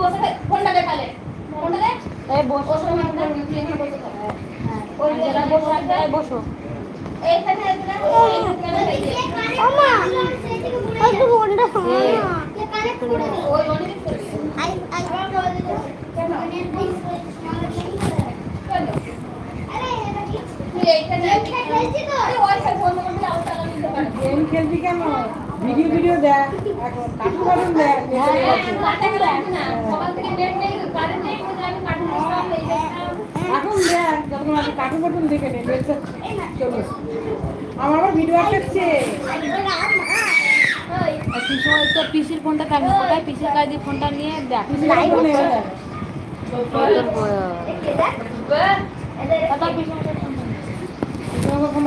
বসে ফোনটা দে ফোনটা দে। এই বসো। এইখানে, খেলছি কেন? ভিডিও ভিডিও দেখ এখন দেখ কাটে কাটুন দেখলাম। এখন দেখ যখন আমি কার্টুন কার্টুন দেখে নে চলো আমার আবার ভিডিও আসছে তো পিসির ফোনটা থাকবে কোথায় পিসির কাছে দিয়ে ফোনটা নিয়ে দেখ দেখ। দেখে দেখ। কথা পিসু ফোন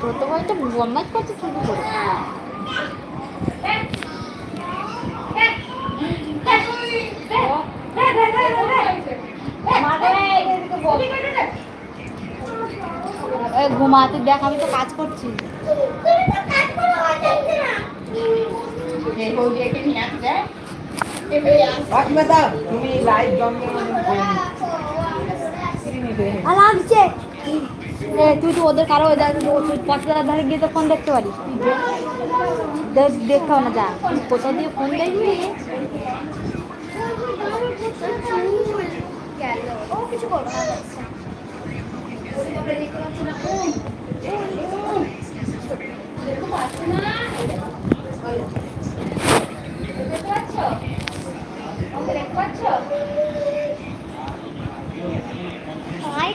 বলতে বদমাইশ করছে শুরু করে? ঘুমাতে দেখ আমি তো কাজ করছি। তুমি লাইভ জন্মে তুই তো ওদের কারও পথদার ধারে গিয়ে তো ফোন দেখতে পারিস। দেখ- দেখাও না, যা। কোথা দিয়ে ফোন দেখবি? দেখতে পাচ্ছ? দেখতে পাচ্ছ? ওকে দেখতে পাচ্ছ? আয়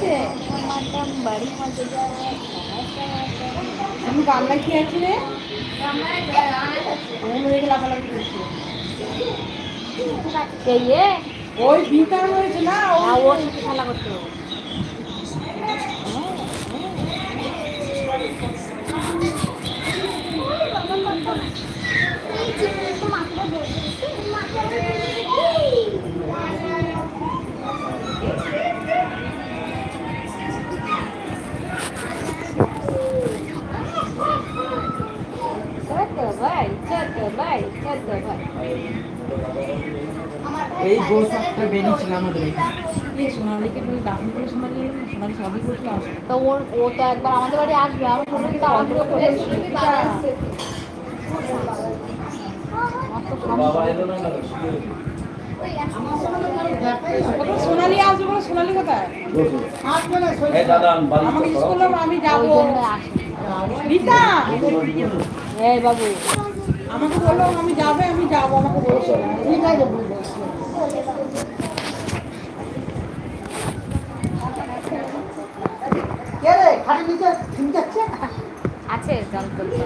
মধ্যে আমি গামলা কি আছি রে। করছি। ওই বিকার হয়েছে না ও খেলা করতে হবে। এই গোসাপটা বেরিয়েছিল আমাদের এই সোনালিকে তুমি দাফন করে সোনালি এলো না সোনালি সবই করতে আসে তো ওর ও তো একবার আমাদের বাড়ি আসবে আমার ছোট দিদা অল্প করে সোনালি আসবে বলে সোনালি কোথায়? এই দাদা আমি আমাকে স্কুল আমি যাব। রীতা! এই বাবু। আমাকে বলল আমি যাবে আমি যাব আমাকে বলছো। ঠিক আছে আছে জল তুলছে।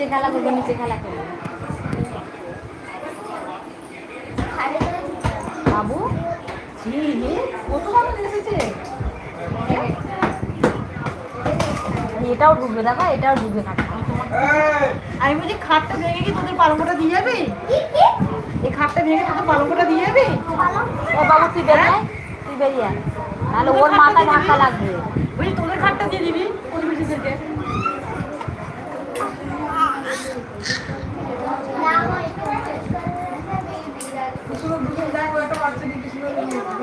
নিচে খেলা করব নিচে খেলা করব। বাবু? এটাও ডুবে দেখা এটাও ডুবে না। আমি বলছি খাটটা ভেঙে কি তোদের পালঙ্কটা দিয়ে যাবে? এই খাটটা ভেঙে তোদের পালঙ্কটা দিয়ে যাবে? ও বাবু তুই বেরিয়ে হ্যাঁ? তুই বেরিয়ে তাহলে ওর মাথায় ধাক্কা লাগবে। বলছি তোদের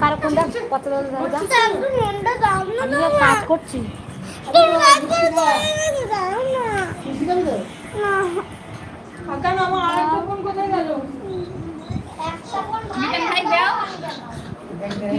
কার কোনটা কত কাজ করছি কেন আমার আরেকটা ফোন কোথায় গেল একটা ফোন ভাই দাও